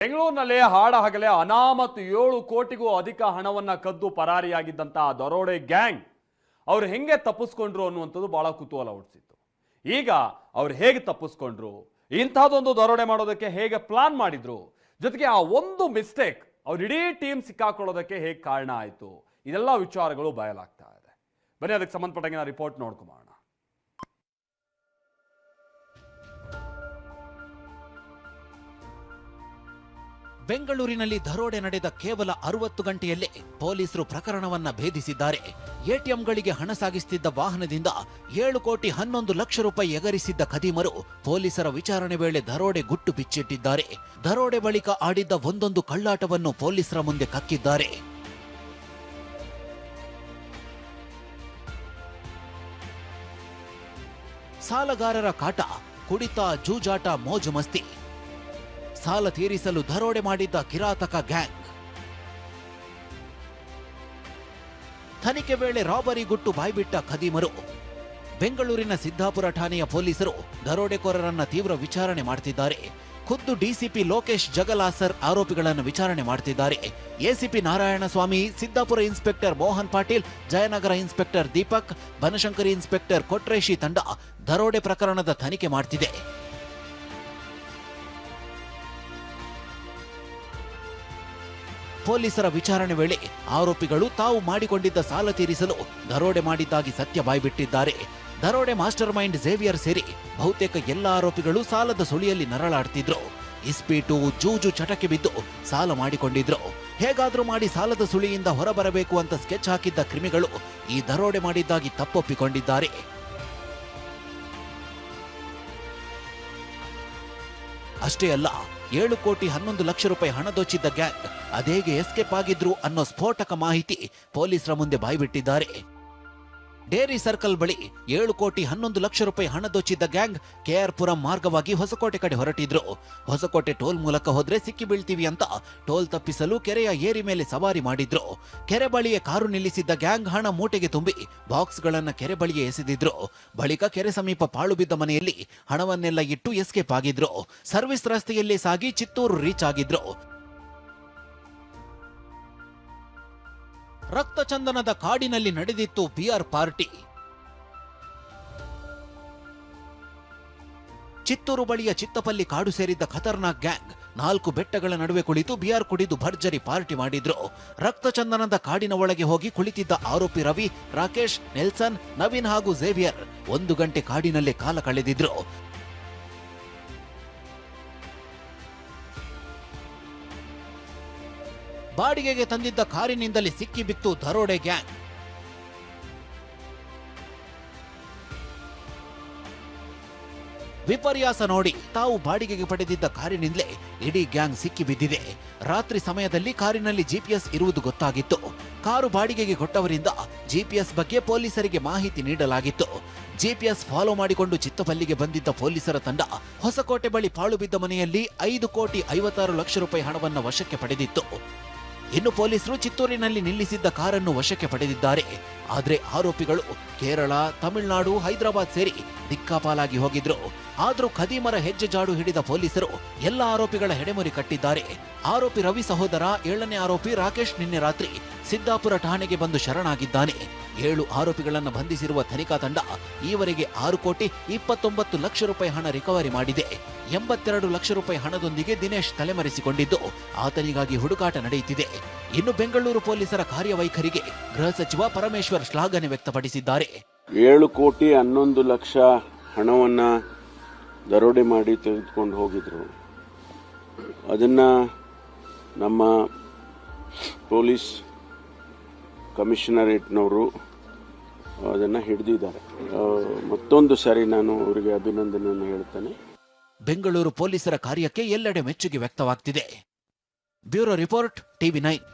ಬೆಂಗಳೂರಿನಲ್ಲಿ ಹಾಡ ಹಗಲೆ ಅನಾಮತ್ ಏಳು ಕೋಟಿಗೂ ಅಧಿಕ ಹಣವನ್ನ ಕದ್ದು ಪರಾರಿಯಾಗಿದ್ದಂತಹ ದರೋಡೆ ಗ್ಯಾಂಗ್. ಅವ್ರು ಹೆಂಗೆ ತಪ್ಪಿಸ್ಕೊಂಡ್ರು ಅನ್ನುವಂಥದ್ದು ಬಹಳ ಕುತೂಹಲ ಹುಟ್ಟಿಸಿತ್ತು. ಈಗ ಅವ್ರು ಹೇಗೆ ತಪ್ಪಿಸ್ಕೊಂಡ್ರು? ಇಂಥದ್ದೊಂದು ದರೋಡೆ ಮಾಡೋದಕ್ಕೆ ಹೇಗೆ ಪ್ಲಾನ್ ಮಾಡಿದ್ರು? ಜೊತೆಗೆ ಆ ಒಂದು ಮಿಸ್ಟೇಕ್ ಅವ್ರ ಇಡೀ ಟೀಮ್ ಸಿಕ್ಕಾಕೊಳ್ಳೋದಕ್ಕೆ ಹೇಗೆ ಕಾರಣ ಆಯಿತು? ಇದೆಲ್ಲ ವಿಚಾರಗಳು ಬಯಲಾಗ್ತಾ ಇದೆ. ಬನ್ನಿ, ಅದಕ್ಕೆ ಸಂಬಂಧಪಟ್ಟಂಗೆ ರಿಪೋರ್ಟ್ ನೋಡ್ಕೊಂಬೋಣ ಬೆಂಗಳೂರಿನಲ್ಲಿ ದರೋಡೆ ನಡೆದ ಕೇವಲ ಅರವತ್ತು ಗಂಟೆಯಲ್ಲೇ ಪೊಲೀಸರು ಪ್ರಕರಣವನ್ನ ಭೇದಿಸಿದ್ದಾರೆ. ಎಟಿಎಂಗಳಿಗೆ ಹಣ ಸಾಗಿಸುತ್ತಿದ್ದ ವಾಹನದಿಂದ ಏಳು ಕೋಟಿ ಹನ್ನೊಂದು ಲಕ್ಷ ರೂಪಾಯಿ ಎಗರಿಸಿದ್ದ ಖದೀಮರು ಪೊಲೀಸರ ವಿಚಾರಣೆ ವೇಳೆ ದರೋಡೆ ಗುಟ್ಟು ಬಿಚ್ಚಿಟ್ಟಿದ್ದಾರೆ. ದರೋಡೆ ಬಳಿಕ ಆಡಿದ್ದ ಒಂದೊಂದು ಕಳ್ಳಾಟವನ್ನು ಪೊಲೀಸರ ಮುಂದೆ ಕಕ್ಕಿದ್ದಾರೆ. ಸಾಲಗಾರರ ಕಾಟ, ಕುಡಿತ, ಜೂಜಾಟ, ಮೋಜು ಮಸ್ತಿ. ಸಾಲ ತೀರಿಸಲು ದರೋಡೆ ಮಾಡಿದ್ದ ಕಿರಾತಕ ಗ್ಯಾಂಗ್. ತನಿಖೆ ವೇಳೆ ರಾಬರಿ ಗುಟ್ಟು ಬಾಯ್ಬಿಟ್ಟ ಖದೀಮರು. ಬೆಂಗಳೂರಿನ ಸಿದ್ದಾಪುರ ಠಾಣೆಯ ಪೊಲೀಸರು ದರೋಡೆಕೋರರನ್ನ ತೀವ್ರ ವಿಚಾರಣೆ ಮಾಡ್ತಿದ್ದಾರೆ. ಖುದ್ದು ಡಿಸಿಪಿ ಲೋಕೇಶ್ ಜಗಲಾಸರ್ ಆರೋಪಿಗಳನ್ನು ವಿಚಾರಣೆ ಮಾಡ್ತಿದ್ದಾರೆ. ACP Narayanaswamy, Siddapura inspector Mohan Patil, Jayanagara inspector Deepak, Banashankari inspector Kotreshi ತಂಡ ದರೋಡೆ ಪ್ರಕರಣದ ತನಿಖೆ ಮಾಡ್ತಿದೆ. ಪೊಲೀಸರ ವಿಚಾರಣೆ ವೇಳೆ ಆರೋಪಿಗಳು ತಾವು ಮಾಡಿಕೊಂಡಿದ್ದ ಸಾಲ ತೀರಿಸಲು ದರೋಡೆ ಮಾಡಿದ್ದಾಗಿ ಸತ್ಯ ಬಾಯ್ಬಿಟ್ಟಿದ್ದಾರೆ. ದರೋಡೆ ಮಾಸ್ಟರ್ ಮೈಂಡ್ ಝೇವಿಯರ್ ಸೇರಿ ಬಹುತೇಕ ಎಲ್ಲ ಆರೋಪಿಗಳು ಸಾಲದ ಸುಳಿಯಲ್ಲಿ ನರಳಾಡ್ತಿದ್ರು. ಇಸ್ಪೀಟು ಜೂಜು ಚಟಕ್ಕೆ ಬಿದ್ದು ಸಾಲ ಮಾಡಿಕೊಂಡಿದ್ರು. ಹೇಗಾದ್ರೂ ಮಾಡಿ ಸಾಲದ ಸುಳಿಯಿಂದ ಹೊರಬರಬೇಕು ಅಂತ ಸ್ಕೆಚ್ ಹಾಕಿದ್ದ ಕ್ರಿಮಿಗಳು ಈ ದರೋಡೆ ಮಾಡಿದ್ದಾಗಿ ತಪ್ಪೊಪ್ಪಿಕೊಂಡಿದ್ದಾರೆ. ಅಷ್ಟೇ ಅಲ್ಲ ಏಳು ಕೋಟಿ ಹನ್ನೊಂದು ಲಕ್ಷ ರೂಪಾಯಿ ಹಣ ದೋಚಿದ್ದ ಗ್ಯಾಂಗ್, ಅದೇಗೆ ಎಸ್ಕೇಪ್ ಆಗಿದ್ರು ಅನ್ನೋ ಸ್ಫೋಟಕ ಮಾಹಿತಿ ಪೊಲೀಸರ ಮುಂದೆ ಬಾಯ್ಬಿಟ್ಟಿದ್ದಾರೆ. ಡೇರಿ ಸರ್ಕಲ್ ಬಳಿ ಏಳು ಕೋಟಿ ಹನ್ನೊಂದು ಲಕ್ಷ ರೂಪಾಯಿ ಹಣ ದೋಚಿದ್ದ ಗ್ಯಾಂಗ್ ಕೆಆರ್ ಪುರಂ ಮಾರ್ಗವಾಗಿ ಹೊಸಕೋಟೆ ಕಡೆ ಹೊರಟಿದ್ರು. ಹೊಸಕೋಟೆ ಟೋಲ್ ಮೂಲಕ ಹೋದ್ರೆ ಸಿಕ್ಕಿ ಬೀಳ್ತೀವಿ ಅಂತ ಟೋಲ್ ತಪ್ಪಿಸಲು ಕೆರೆಯ ಏರಿ ಮೇಲೆ ಸವಾರಿ ಮಾಡಿದ್ರು. ಕೆರೆ ಬಳಿಯೇ ಕಾರು ನಿಲ್ಲಿಸಿದ್ದ ಗ್ಯಾಂಗ್ ಹಣ ಮೂಟೆಗೆ ತುಂಬಿ ಬಾಕ್ಸ್ಗಳನ್ನ ಕೆರೆ ಬಳಿಯೇ ಎಸೆದಿದ್ರು. ಬಳಿಕ ಕೆರೆ ಸಮೀಪ ಪಾಳು ಬಿದ್ದ ಮನೆಯಲ್ಲಿ ಹಣವನ್ನೆಲ್ಲ ಇಟ್ಟು ಎಸ್ಕೇಪ್ ಆಗಿದ್ರು. ಸರ್ವಿಸ್ ರಸ್ತೆಯಲ್ಲಿ ಸಾಗಿ ಚಿತ್ತೂರು ರೀಚ್ ಆಗಿದ್ರು. ರಕ್ತಚಂದನದ ಕಾಡಿನಲ್ಲಿ ನಡೆದಿತ್ತು ಬಿಆರ್ ಪಾರ್ಟಿ. ಚಿತ್ತೂರು ಬಳಿಯ ಚಿತ್ತಪಲ್ಲಿ ಕಾಡು ಸೇರಿದ್ದ ಖತರ್ನಾಕ್ ಗ್ಯಾಂಗ್ ನಾಲ್ಕು ಬೆಟ್ಟಗಳ ನಡುವೆ ಕುಳಿತು ಬಿಆರ್ ಕುಡಿದು ಭರ್ಜರಿ ಪಾರ್ಟಿ ಮಾಡಿದ್ರು. ರಕ್ತಚಂದನದ ಕಾಡಿನ ಒಳಗೆ ಹೋಗಿ ಕುಳಿತಿದ್ದ ಆರೋಪಿ ರವಿ, ರಾಕೇಶ್, ನೆಲ್ಸನ್, ನವೀನ್ ಹಾಗೂ ಝೇವಿಯರ್ ಒಂದು ಗಂಟೆ ಕಾಡಿನಲ್ಲೇ ಕಾಲ ಕಳೆದಿದ್ರು. ಬಾಡಿಗೆಗೆ ತಂದಿದ್ದ ಕಾರಿನಿಂದಲೇ ಸಿಕ್ಕಿಬಿತ್ತು ದರೋಡೆ ಗ್ಯಾಂಗ್. ವಿಪರ್ಯಾಸ ನೋಡಿ ತಾವು ಬಾಡಿಗೆಗೆ ಪಡೆದಿದ್ದ ಕಾರಿನಿಂದಲೇ ಇಡೀ ಗ್ಯಾಂಗ್ ಸಿಕ್ಕಿಬಿದ್ದಿದೆ. ರಾತ್ರಿ ಸಮಯದಲ್ಲಿ ಕಾರಿನಲ್ಲಿ ಜಿಪಿಎಸ್ ಇರುವುದು ಗೊತ್ತಾಗಿತ್ತು. ಕಾರು ಬಾಡಿಗೆಗೆ ಕೊಟ್ಟವರಿಂದ ಜಿಪಿಎಸ್ ಬಗ್ಗೆ ಪೊಲೀಸರಿಗೆ ಮಾಹಿತಿ ನೀಡಲಾಗಿತ್ತು. ಜಿಪಿಎಸ್ ಫಾಲೋ ಮಾಡಿಕೊಂಡು ಚಿತ್ತಪಲ್ಲಿಗೆ ಬಂದಿದ್ದ ಪೊಲೀಸರ ತಂಡ ಹೊಸಕೋಟೆ ಬಳಿ ಪಾಳು ಬಿದ್ದ ಮನೆಯಲ್ಲಿ ಐದು ಕೋಟಿ ಐವತ್ತಾರು ಲಕ್ಷ ರೂಪಾಯಿ ಹಣವನ್ನು ವಶಕ್ಕೆ ಪಡೆದಿತ್ತು. ಇನ್ನು ಪೊಲೀಸರು ಚಿತ್ತೂರಿನಲ್ಲಿ ನಿಲ್ಲಿಸಿದ್ದ ಕಾರನ್ನು ವಶಕ್ಕೆ ಪಡೆದಿದ್ದಾರೆ. ಆದರೆ ಆರೋಪಿಗಳು ಕೇರಳ, ತಮಿಳುನಾಡು, ಹೈದರಾಬಾದ್ ಸೇರಿ ದಿಕ್ಕಾಪಾಲಾಗಿ ಹೋಗಿದ್ರು. ಆದರೂ ಖದೀಮರ ಹೆಜ್ಜೆ ಜಾಡು ಹಿಡಿದ ಪೊಲೀಸರು ಎಲ್ಲ ಆರೋಪಿಗಳ ಹೆಡೆಮರಿ ಕಟ್ಟಿದ್ದಾರೆ. ಆರೋಪಿ ರವಿ ಸಹೋದರ, ಏಳನೇ ಆರೋಪಿ ರಾಕೇಶ್ ನಿನ್ನೆ ರಾತ್ರಿ ಸಿದ್ದಾಪುರ ಠಾಣೆಗೆ ಬಂದು ಶರಣಾಗಿದ್ದಾನೆ. ಏಳು ಆರೋಪಿಗಳನ್ನು ಬಂಧಿಸಿರುವ ತನಿಖಾ ತಂಡ ಈವರೆಗೆ ಆರು ಕೋಟಿ ಇಪ್ಪತ್ತೊಂಬತ್ತು ಲಕ್ಷ ರೂಪಾಯಿ ಹಣ ರಿಕವರಿ ಮಾಡಿದೆ. ಎಂಬತ್ತೆರಡು ಲಕ್ಷ ರೂಪಾಯಿ ಹಣದೊಂದಿಗೆ ದಿನೇಶ್ ತಲೆಮರೆಸಿಕೊಂಡಿದ್ದು, ಆತನಿಗಾಗಿ ಹುಡುಕಾಟ ನಡೆಯುತ್ತಿದೆ. ಇನ್ನು ಬೆಂಗಳೂರು ಪೊಲೀಸರ ಕಾರ್ಯವೈಖರಿಗೆ ಗೃಹ ಸಚಿವ ಪರಮೇಶ್ವರ್ ಶ್ಲಾಘನೆ ವ್ಯಕ್ತಪಡಿಸಿದ್ದಾರೆ. ಏಳು ಕೋಟಿ ಹನ್ನೊಂದು ಲಕ್ಷ ಹಣವನ್ನು ದರೋಡೆ ಮಾಡಿ ತೆಗೆದುಕೊಂಡು ಹೋಗಿದ್ರು. ಅದನ್ನು ನಮ್ಮ ಪೊಲೀಸ್ ಕಮಿಷನರೇಟ್ನವರು ಅದನ್ನು ಹಿಡಿದಿದ್ದಾರೆ. ಮತ್ತೊಂದು ಸಾರಿ ನಾನು ಅವರಿಗೆ ಅಭಿನಂದನೆಯನ್ನು ಹೇಳ್ತೇನೆ. ಬೆಂಗಳೂರು ಪೊಲೀಸರ ಕಾರ್ಯಕ್ಕೆ ಎಲ್ಲೆಡೆ ಮೆಚ್ಚುಗೆ ವ್ಯಕ್ತವಾಗ್ತಿದೆ. Bureau report, TV nine.